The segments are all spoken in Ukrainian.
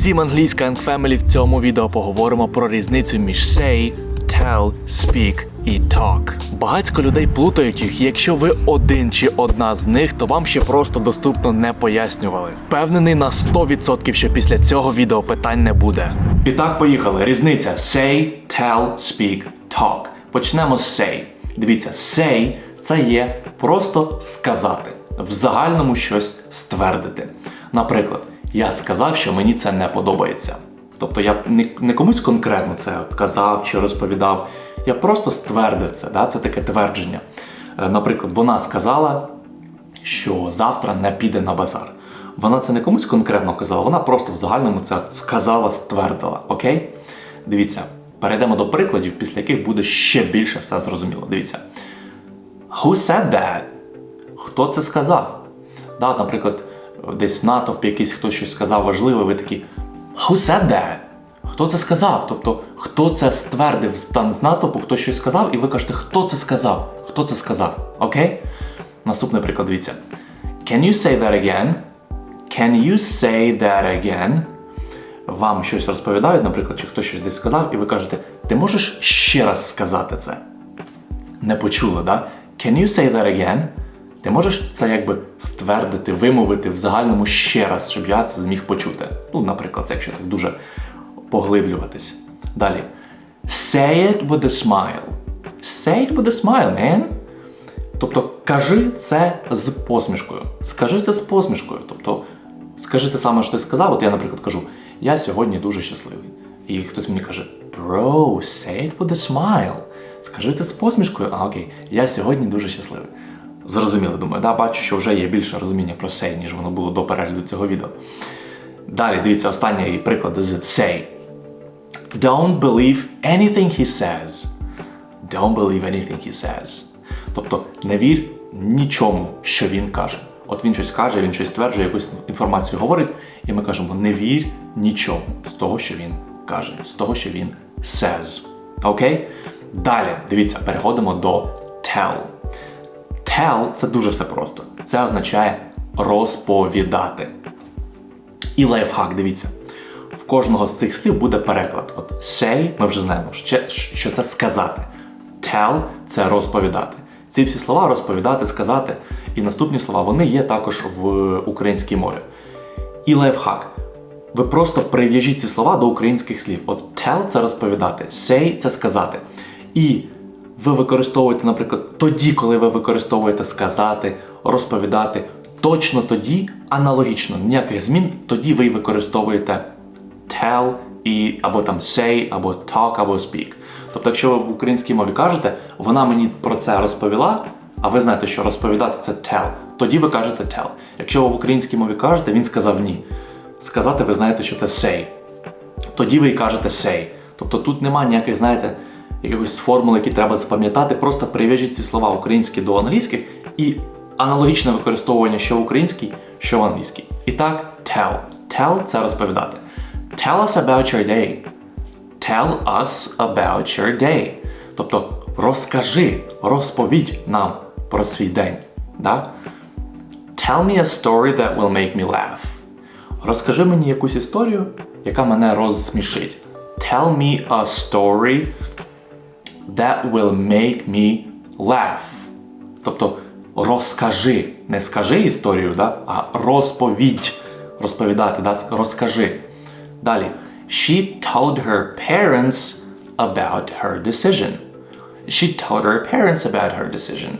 Всім англійська and Family в цьому відео поговоримо про різницю між say, tell, speak і talk. Багацько людей плутають їх, і якщо ви один чи одна з них, то вам ще просто доступно не пояснювали. Впевнений на 100%, що після цього відео питань не буде. І так, поїхали. Різниця say, tell, speak, talk. Почнемо з say. Дивіться, say – це є просто сказати, в загальному щось ствердити. Наприклад, я сказав, що мені це не подобається. Тобто я не, комусь конкретно це казав чи розповідав. Я просто ствердив це, да? це таке твердження. Е, Наприклад, вона сказала, що завтра не піде на базар. Вона це не комусь конкретно казала, вона просто в загальному це сказала, ствердила. Окей? Дивіться, перейдемо до прикладів, після яких буде ще більше все зрозуміло. Дивіться. Who said that? Хто це сказав? Да, наприклад, десь в натовпі якийсь хтось щось сказав важливе, ви такі Who said that? Хто це сказав? Тобто, хто це ствердив там з натовпу, хто щось сказав, і ви кажете, хто це сказав? Хто це сказав? Окей? Наступний приклад, дивіться. Can you say that again? Can you say that again? Вам щось розповідають, наприклад, чи хтось щось десь сказав, і ви кажете, ти можеш ще раз сказати це? не почули, да? Can you say that again? Ти можеш це якби ствердити, вимовити в загальному ще раз, щоб я це зміг почути. Ну, наприклад, якщо так дуже поглиблюватись. Далі. Say it with a smile. Say it with a smile, man. Тобто кажи це з посмішкою. Скажи це з посмішкою. Тобто, скажи те саме, що ти сказав. От я, наприклад, кажу, я сьогодні дуже щасливий. І хтось мені каже, bro, say it with a smile. Скажи це з посмішкою. А окей, я сьогодні дуже щасливий. Зрозуміло, думаю, да, бачу, що вже є більше розуміння про say, ніж воно було до перегляду цього відео. Далі, дивіться, останній приклад з say. Don't believe anything he says. Don't believe anything he says. Тобто не вір нічому, що він каже. От він щось каже, він щось стверджує, якусь інформацію говорить, і ми кажемо: не вір нічому з того, що він каже, з того, що він says. Окей? Далі, дивіться, переходимо до tell. Tell це дуже все просто. Це означає розповідати. І лайфхак, дивіться. В кожного з цих слів буде переклад. От say, ми вже знаємо, що, це сказати. Tell це розповідати. Ці всі слова розповідати, сказати. І наступні слова вони є також в українській мові. І лайфхак. Ви просто прив'яжіть ці слова до українських слів. От tell це розповідати, say це сказати. І ви використовуєте, наприклад, тоді, коли ви використовуєте сказати, розповідати, точно тоді, аналогічно, ніяких змін, тоді ви використовуєте tell і або там say, або talk, або speak. Тобто, якщо ви в українській мові кажете, вона мені про це розповіла, а ви знаєте, що розповідати це tell, тоді ви кажете tell. Якщо ви в українській мові кажете, він сказав ні. Сказати, ви знаєте, що це say. Тоді ви й кажете say. Тобто тут немає ніяких, знаєте, якихось формул, які треба запам'ятати. Просто прив'яжіть ці слова українські до англійських і аналогічне використовування що українській, що в англійській. І так, tell. Tell це розповідати. Tell us about your day. Tell us about your day. Тобто розкажи, розповідь нам про свій день. Да? Tell me a story that will make me laugh. Розкажи мені якусь історію, яка мене розсмішить. Tell me a story that will make me laugh. Тобто розкажи, не скажи історію, да? а розповідь. Розповідати, да? розкажи. Далі. She told her parents about her decision. She told her parents about her decision.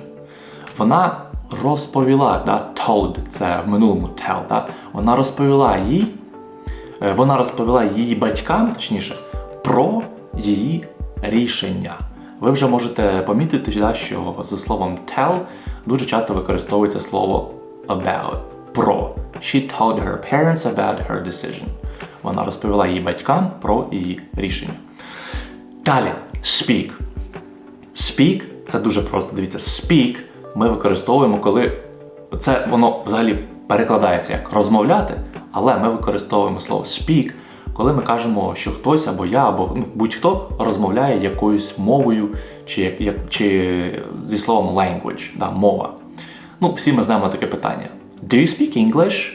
Вона розповіла, да? told, це в минулому tell, да? вона розповіла їй, е, вона розповіла її батькам, точніше, про її рішення. Ви вже можете помітити, що за словом tell дуже часто використовується слово about, про. She told her parents about her decision. Вона розповіла її батькам про її рішення. Далі, speak. Speak це дуже просто. Дивіться, speak ми використовуємо, коли це воно взагалі перекладається як розмовляти, але ми використовуємо слово speak, коли ми кажемо, що хтось або я, або ну, будь-хто розмовляє якоюсь мовою, чи, як, чи зі словом language, да, мова. Ну, всі ми знаємо таке питання. Do you speak English?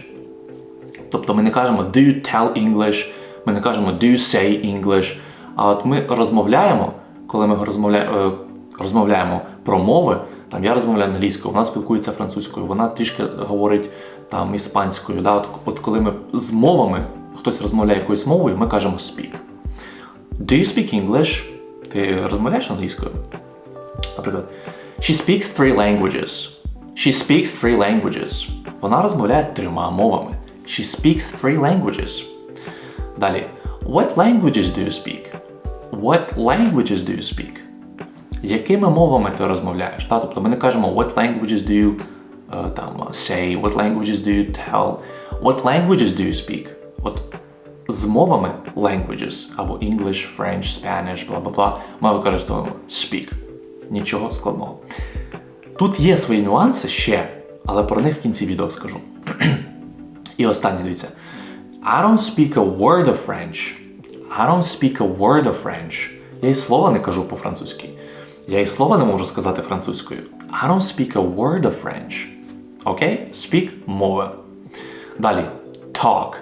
Тобто ми не кажемо do you tell English, ми не кажемо do you say English. А от ми розмовляємо, коли ми розмовляємо, розмовляємо про мови, там я розмовляю англійською, вона спілкується французькою, вона трішки говорить там іспанською. Да? От, от коли ми з мовами, хтось розмовляє якоюсь мовою, ми кажемо speak. Do you speak English? Ти розмовляєш англійською? Наприклад, she speaks three languages. She speaks three languages. Вона розмовляє трьома мовами. She speaks three languages. Далі. What languages do you speak? What languages do you speak? Якими мовами ти розмовляєш? Та? Тобто ми не кажемо what languages do you е, там, say, what languages do you tell, what languages do you speak? От з мовами languages або English, French, Spanish, бла бла бла, ми використовуємо speak. Нічого складного. Тут є свої нюанси ще, але про них в кінці відео скажу. І останнє дивіться. I don't speak a word of French. I don't speak a word of French. Я і слова не кажу по-французьки. Я і слова не можу сказати французькою. I don't speak a word of French. Окей? Speak мова. Далі. Talk.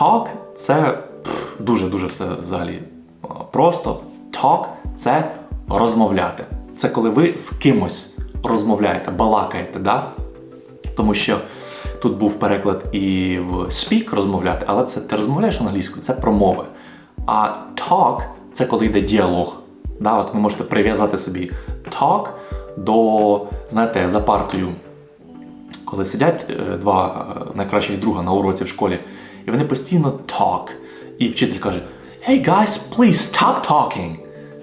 Talk це дуже-дуже все взагалі просто. Talk це розмовляти. Це коли ви з кимось розмовляєте, балакаєте, да? Тому що тут був переклад і в speak розмовляти, але це ти розмовляєш англійською, це про мови. А talk це коли йде діалог. Да, от ви можете прив'язати собі talk до, знаєте, за партою, коли сидять е, два е, найкращих друга на уроці в школі, і вони постійно talk. І вчитель каже: Hey guys, please stop talking.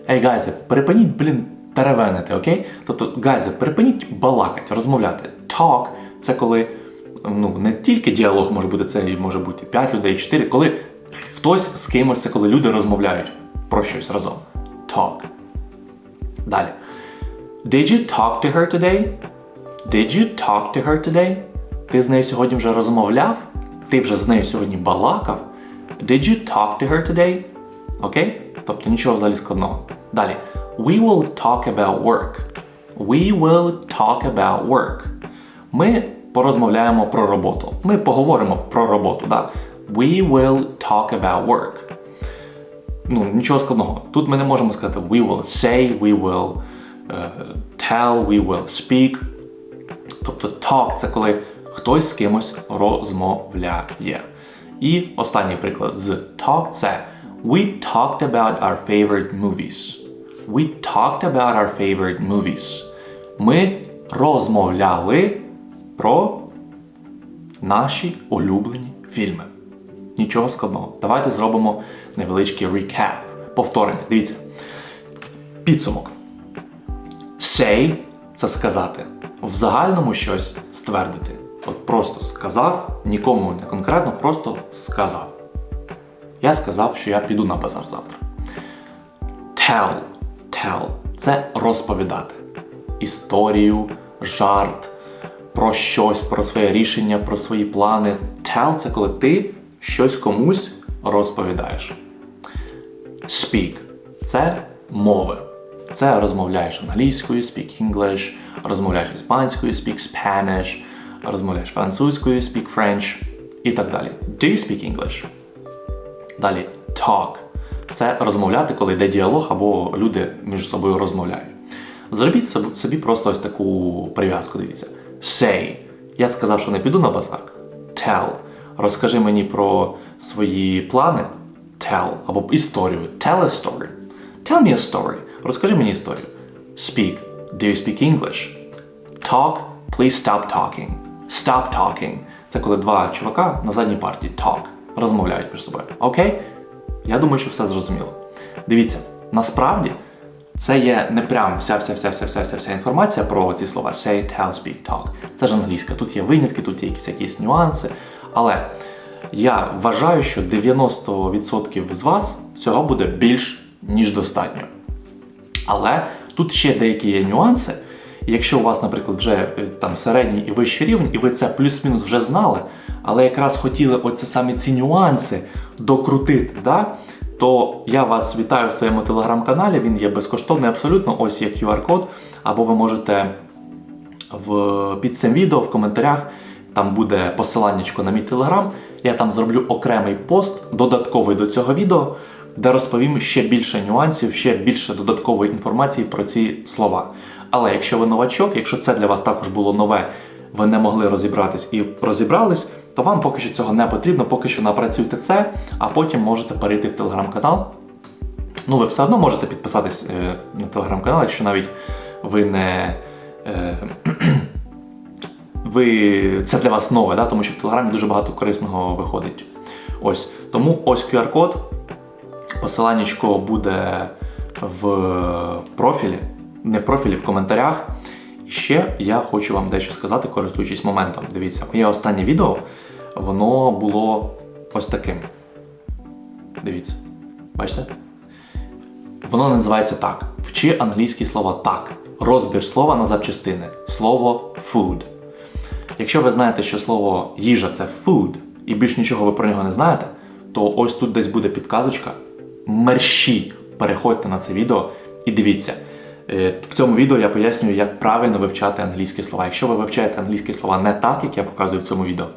Hey guys, перепиніть, блін, теревенити, окей? Тобто, guys, перепиніть балакати, розмовляти. Talk це коли ну, не тільки діалог може бути, це може бути 5 людей, 4, коли хтось з кимось, це коли люди розмовляють про щось разом. Talk. Далі. Did you talk to her today? Did you talk to her today? Ти з нею сьогодні вже розмовляв? Ти вже з нею сьогодні балакав? Did you talk to her today? Окей? Тобто нічого взагалі складного. Далі. We will talk about work. We will talk about work. Ми порозмовляємо про роботу. Ми поговоримо про роботу. Да? We will talk about work. Ну, нічого складного. Тут ми не можемо сказати we will say, we will е, tell, we will speak. Тобто talk це коли хтось з кимось розмовляє. І останній приклад з talk це We talked about our favorite movies. We talked about our favorite movies. Ми розмовляли про наші улюблені фільми. Нічого складного. Давайте зробимо невеличкий recap. Повторення. Дивіться. Підсумок. Say це сказати. В загальному щось ствердити. От просто сказав, нікому не конкретно, просто сказав. Я сказав, що я піду на базар завтра. Tell. Tell це розповідати. Історію, жарт, про щось, про своє рішення, про свої плани. Tell це коли ти щось комусь розповідаєш. Speak це мови. Це розмовляєш англійською, speak English, розмовляєш іспанською, speak Spanish, розмовляєш французькою, speak French і так далі. Do you speak English? Далі talk. Це розмовляти, коли йде діалог або люди між собою розмовляють. Зробіть собі- просто ось таку прив'язку, дивіться. Say. Я сказав, що не піду на базар. Tell. Розкажи мені про свої плани. Tell. Або історію. Tell a story. Tell me a story. Розкажи мені історію. Speak. Do you speak English? Talk. Please stop talking. Stop talking. Це коли два чувака на задній парті talk. Розмовляють між собою. Окей? Я думаю, що все зрозуміло. Дивіться, насправді це є не прям вся вся вся вся вся вся вся інформація про ці слова say, tell, speak, talk. Це ж англійська. Тут є винятки, тут є якісь, якісь нюанси. Але я вважаю, що 90% з вас цього буде більш ніж достатньо. Але тут ще деякі є нюанси. Якщо у вас, наприклад, вже е, там середній і вищий рівень, і ви це плюс-мінус вже знали, але якраз хотіли оце саме ці нюанси докрутити, да? то я вас вітаю в своєму телеграм-каналі. Він є безкоштовний абсолютно. Ось є QR-код, або ви можете в, під цим відео в коментарях. Там буде посиланнячко на мій телеграм. я там зроблю окремий пост, додатковий до цього відео, де розповім ще більше нюансів, ще більше додаткової інформації про ці слова. Але якщо ви новачок, якщо це для вас також було нове, ви не могли розібратись і розібрались, то вам поки що цього не потрібно, поки що напрацюйте це, а потім можете перейти в телеграм-канал. Ну, ви все одно можете підписатись е, на телеграм-канал, якщо навіть ви не. Е, ви, це для вас нове, да? тому що в Телеграмі дуже багато корисного виходить. Ось. Тому ось QR-код. Посиланнячко буде в профілі, не в профілі, в коментарях. І ще я хочу вам дещо сказати, користуючись моментом. Дивіться, моє останнє відео, воно було ось таким. Дивіться. Бачите? Воно називається так: Вчи англійські слова так. Розбір слова на запчастини. Слово food. Якщо ви знаєте, що слово їжа це food, і більш нічого ви про нього не знаєте, то ось тут десь буде підказочка. Мерщі переходьте на це відео і дивіться. Е, В цьому відео я пояснюю, як правильно вивчати англійські слова. Якщо ви вивчаєте англійські слова не так, як я показую в цьому відео,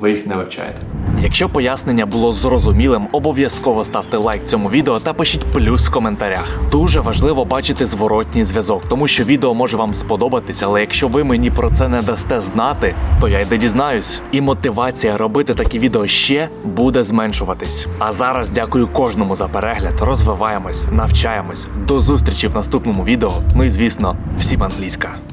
ви їх не вивчаєте. Якщо пояснення було зрозумілим, обов'язково ставте лайк цьому відео та пишіть плюс в коментарях. Дуже важливо бачити зворотній зв'язок, тому що відео може вам сподобатись, але якщо ви мені про це не дасте знати, то я й не дізнаюсь. І мотивація робити такі відео ще буде зменшуватись. А зараз дякую кожному за перегляд. Розвиваємось, навчаємось. До зустрічі в наступному відео. Ну і звісно, всім англійська.